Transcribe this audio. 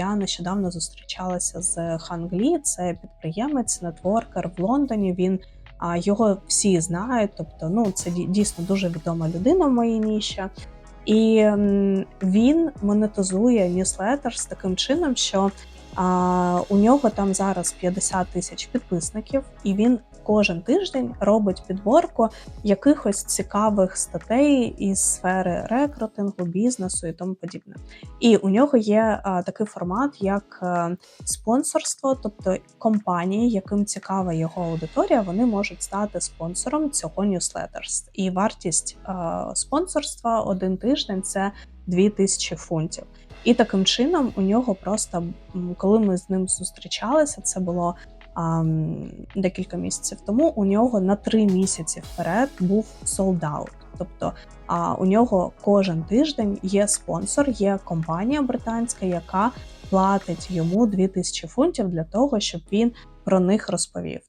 Я нещодавно зустрічалася з Ханглі. Це підприємець, нетворкер в Лондоні. Він а його всі знають. Тобто, ну це дійсно дуже відома людина в моїй ніші. І він монетизує ньюслеттерс таким чином, що а, у нього там зараз 50 тисяч підписників, і він кожен тиждень робить підборку якихось цікавих статей із сфери рекрутингу, бізнесу і тому подібне. І у нього є а, такий формат, як е, спонсорство, тобто компанії, яким цікава його аудиторія, вони можуть стати спонсором цього newsletters. І вартість е, спонсорства один тиждень це 2000 фунтів. І таким чином у нього просто, коли ми з ним зустрічалися, це було декілька місяців тому. У нього на три місяці вперед був sold. Тобто а, у нього кожен тиждень є спонсор, є компанія британська, яка платить йому 2000 фунтів для того, щоб він про них розповів.